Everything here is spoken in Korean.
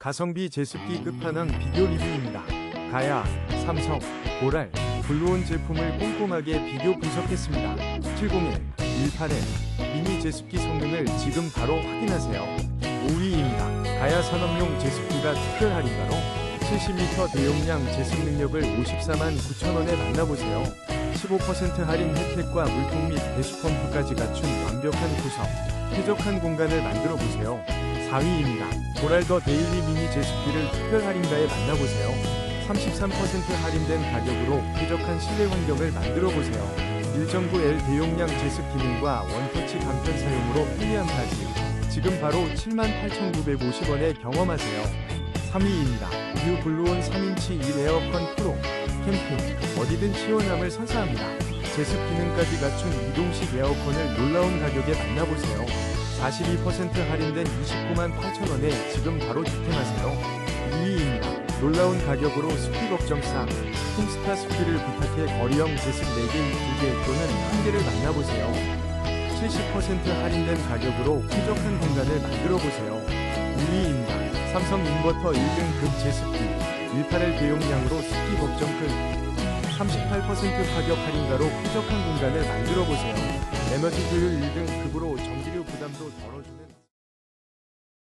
가성비 제습기 끝판왕 비교 리뷰입니다. 가야, 삼성, 보랄, 블루온 제품을 꼼꼼하게 비교 분석했습니다. 701, 18L 미니 제습기 성능을 지금 바로 확인하세요. 5위입니다. 가야 산업용 제습기가 특별 할인가로 70m 대용량 제습 능력을 54만 9천원에 만나보세요. 15% 할인 혜택과 물통 및 배수펌프까지 갖춘 완벽한 구성, 쾌적한 공간을 만들어 보세요. 4위입니다. 보랄더 데일리 미니 제습기를 특별 할인가에 만나보세요. 33% 할인된 가격으로 쾌적한 실내 환경을 만들어 보세요. 1.9L 대용량 제습 기능과 원터치 간편 사용으로 편리함까지 지금 바로 78,950원에 경험하세요. 3위입니다. 뉴 블루온 3인치 1 에어컨 프로 캠핑 어디든 시원함을 선사합니다. 제습 기능까지 갖춘 이동식 에어컨을 놀라운 가격에 만나보세요. 42% 할인된 29만 8천원에 지금 바로 득템하세요. 2위입니다. 놀라운 가격으로 습기 걱정 싹 홈스타 습기를 부탁해 거리형 제습 4개, 2개 또는 1개를 만나보세요. 70% 할인된 가격으로 쾌적한 공간을 만들어 보세요. 1위입니다. 삼성 인버터 1등급 제습기 18L 대용량으로 습기 걱정 끝 38% 가격 할인가로 쾌적한 공간을 만들어 보세요. 에너지 효율 1등 급으로 전기료 부담도 덜어주는